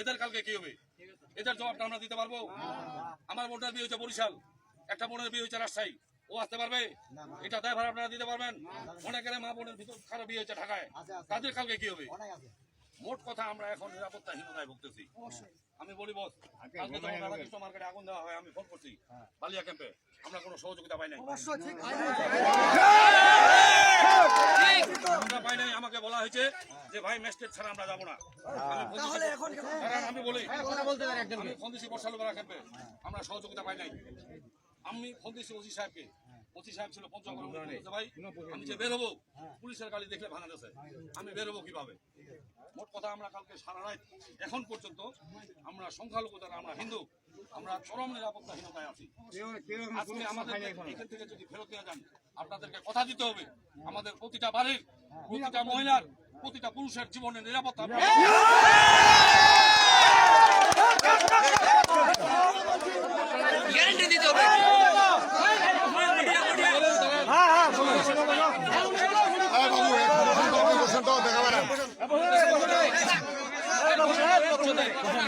এদের কালকে কি হবে? এদের জবাবটা আমরা দিতে পারব? আমার বোনের বিয়ে হয়েছে বরিশাল। একটা বোনের বিয়ে হয়েছে রাজশাহী। ও আসতে পারবে? এটা দায়ভার আপনারা দিতে পারবেন? অনেকের মা বোনের ভিতর খারাপ বিয়ে হয়েছে ঢাকায়। তাদের কালকে কি হবে? মোট কথা আমরা এখন নিরাপত্তাহীনতায় ভুগতেছি। আমি বলি বস কালকে যখন রাধাকৃষ্ণ মার্কেটে আগুন দেওয়া হয় আমি ফোন করছি। বালিয়া ক্যাম্পে। আমরা কোনো সহযোগিতা পাই নাই আমরা পাই নাই আমাকে বলা হয়েছে যে ভাই ম্যাজিস্ট্রেট ছাড়া আমরা যাব না। আমি ফোন এখন কারণ আমি বলি। আমি ফোন দিছি বর্ষালুপাড়া ক্যাম্পে আমরা সহযোগিতা পাই নাই। আমি ফোন দিছি ওসি সাহেবকে। ওসি সাহেব ছিল ভাই। আমি যে বের হব পুলিশের গাড়ি দেখলে ভাঙা গেছে। আমি বের হব কীভাবে? মোট কথা আমরা কালকে সারা রাত এখন পর্যন্ত আমরা সংখ্যালঘু যারা আমরা হিন্দু আমরা চরম নিরাপত্তাহীনতায় আছি। আজকে আমাদের এখান। থেকে যদি ফেরত নিয়ে যান আপনাদেরকে কথা দিতে হবে। আমাদের প্রতিটা বাড়ির প্রতিটা মহিলার প্রতিটা পুরুষের জীবনের নিরাপত্তা গ্যারান্টি দিতে হবে দেবেন আমরা এটা ভিডিও করে রাখব হালকা যাতে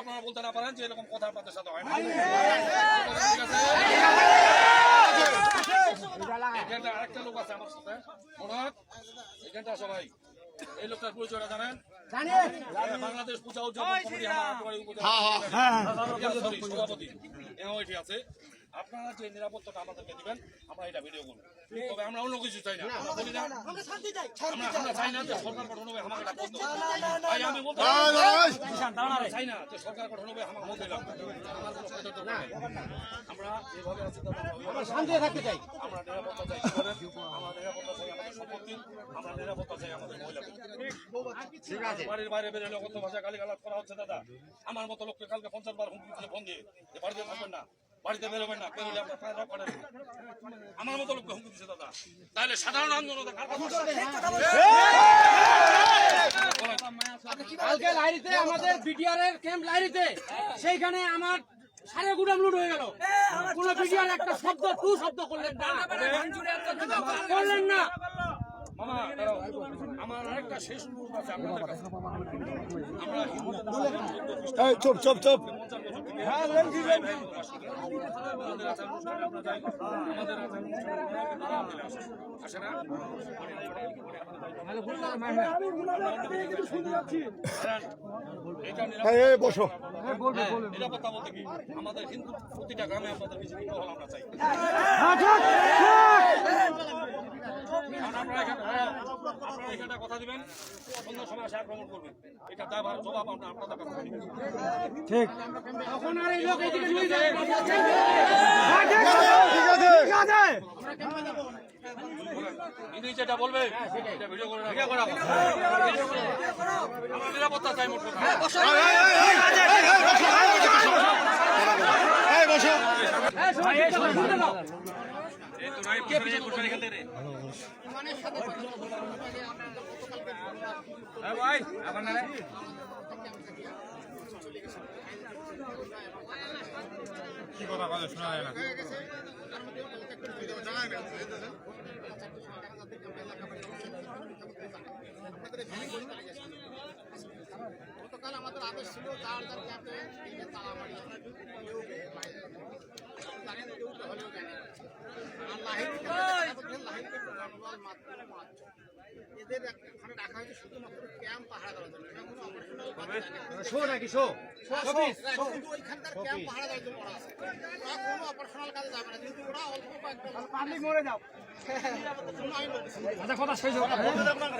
আপনারা বলতে না পারেন যে এরকম কথা আপনাদের সাথে হয়। না এখানটা আরেকটা লোক আছে আমার সাথে মনোহর এখানটা সবাই এই লোকটার পরিচয়টা জানেন বাংলাদেশ পূজা উদযাপন সভাপতি আছে। আপনারা যে নিরাপত্তাটা আমাদেরকে দিবেন আমরা এটা ভিডিও করব। তবে আমরা অন্য কিছু চাই না। আমরা বলি না আমরা আমরা চাই। না যে সরকার গঠন হবে আমাকে এটা বন্ধ তাই আমি বলতে আমরা চাই না যে সরকার গঠন হবে আমার নেই। আমরা যেভাবে আছি তেমন শান্তি থাকতে চাই। আমরা নিরাপত্তা চাই আমরা নিরাপত্তা চাই আমাদের সম্পত্তি আমরা নিরাপত্তা চাই আমাদের মহিলাদের ঠিক আছে। বাড়ির বাইরে বেরোলে কত ভাষা গালিগালাজ করা হচ্ছে দাদা। আমার মতো লোককে কালকে পঞ্চাশ বার হুমকি দিলে ফোন দিয়ে। বাড়িতে থাকবেন না। বাড়িতে বেরোবেন না বেরোলে আপনার আমার মতো লোককে হুমকি দিচ্ছে দাদা। তাহলে সাধারণ আন্দোলন কালকে লাইরিতে আমাদের বিটিআর এর ক্যাম্প লাইরিতে সেইখানে আমার সাড়ে গুড়াম লুট হয়ে গেল। কোন বিটিআর একটা শব্দ টু শব্দ করলেন না। করলেন না। আমার আরেকটা শেষ অনুরোধ আছে আমরা হিন্দু চুপ চুপ চুপ। আমাদের আমাদের না কারণ এটা বসো। নিরাপত্তা বলতে কি? আমাদের কিন্তু প্রতিটা গ্রামে আপনাদের বিজেপি আমরা চাই কারণ আপনারা এখানে হ্যাঁ, আপনারা এখানে কথা দিবেন সন্ধ্যার সময় আসে আক্রমণ করবেন। এটা দায়ভার জবাব আপনাদের কাছে দিবেন তখন আর এই লোক এইদিকে নিয়ে যায় ইনি যেটা বলবে? এটা ভিডিও করে রাখো। আমরা নিরাপত্তা চাই মোট কথা। এই বসো এই তো নাই কে পিছনে বসে এখান থেকে রে? ভাই না কি কথা কথা শোনা যায় না। গতকাল আমাদের আদেশ ছিল যার যার ক্যাম্পে তালা মারি কেউ বাইরে জানেন কেউ তো হলেও জানে আর লাহিড়ি ক্যাম্পে জনবল মাত্র পাঁচ এদের এখানে রাখা হয়েছে শুধুমাত্র ক্যাম্প পাহারা দেওয়ার জন্য। এটা কোনো অপারেশনাল শো নাকি শো। কিন্তু ওইখানকার ক্যাম্প পাহারা দেওয়ার জন্য ওরা আছে। ওরা কোনো অপারেশনাল কাজে যাবে না কিন্তু ওরা অল্প কয়েকটা পাবলিক মরে যাও। আচ্ছা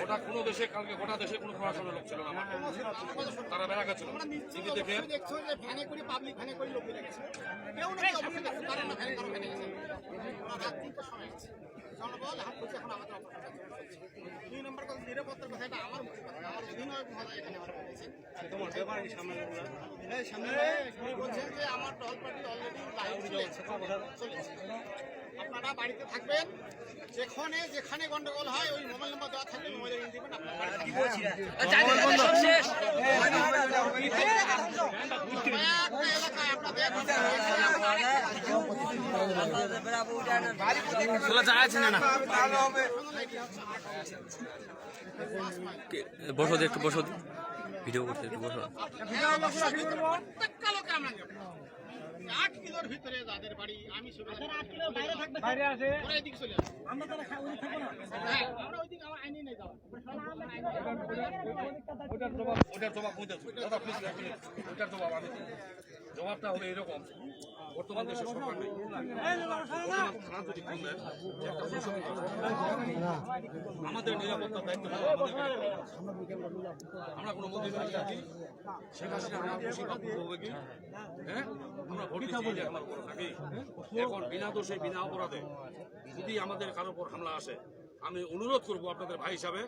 ওটা কোনো দেশে কালকে গোটা দেশে কোনো প্রশাসনের লোক ছিল না। আমার তারা বেড়া ছিল টিভি দেখে দেখছ যে ভ্যানে করে পাবলিক ভ্যানে করে লোক রেখেছে কেউ কেউ অবশ্যই দেখছে তারা না ভ্যানে ভ্যানে গেছে। ওরা রাত তিনটার সময় গেছে জনবল এখন বলছে এখন আমাদের অপারেশন দুই নম্বর কথা নিরাপত্তার কথা এটা আমার মুখে কথা না, আমার অভিনয় মহোদয় এখানে আমার বলেছে সামনে সামনে উনি বলছেন যে আমার টল পার্টি অলরেডি লাইভ চলেছে আপনারা বাড়িতে থাকবেন যেখানে যেখানে গন্ডগোল হয় ওই মোবাইল নাম্বার দেওয়া থাকবে মোবাইলে নিয়ে দিবেন আপনার এলাকায় আপনাদের বসো একটু বসো। ভিডিও করতে একটু বসো। প্রত্যেকটা লোকে আমরা নেব আট কিলোর ভিতরে যাদের বাড়ি আমি বাইরে আছে ওরা চলে আসে। আমরা তারা হ্যাঁ আমরা ওইদিকে আমার আইনি নিয়ে যাব। ওটার জবাব ওটার জবাব বুঝতে দাদা প্লিজ ওটার জবাব আমি জবাবটা হবে এরকম। বর্তমান দেশের সরকার নেই। আমাদের নিরাপত্তার দায়িত্ব আমরা কোনো মন্দির শেখ হাসিনা আমার হ্যাঁ? আমরা আমার উপর থাকি এখন বিনা দোষে বিনা অপরাধে যদি আমাদের কারোর উপর হামলা আসে আমি অনুরোধ করব আপনাদের ভাই হিসাবে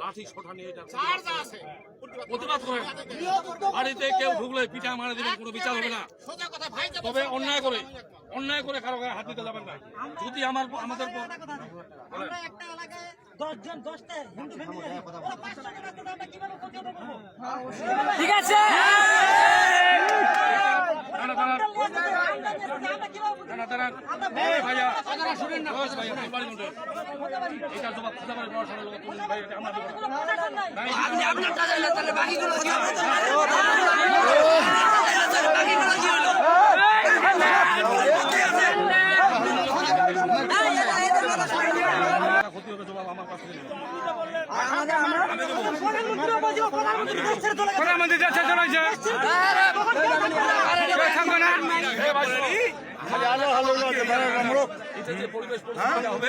লাঠি ছটা নিয়ে এটা প্রতিবাদ করেন। বাড়িতে কেউ ঢুকলে পিঠা মারা দিলে কোনো বিচার হবে না। সোজা কথা ভাই যাবে তবে অন্যায় করে অন্যায় করে কারও হাত দিতে যাবেন না। যদি আমার আমাদের ঠিক আছে। ক্ষতি হবে জবাব আমার কাছ প্রধানমন্ত্রী প্রধানমন্ত্রী দেশ ছেড়ে চলে গেছে আলো আলো আমরা পরিবেশ হবে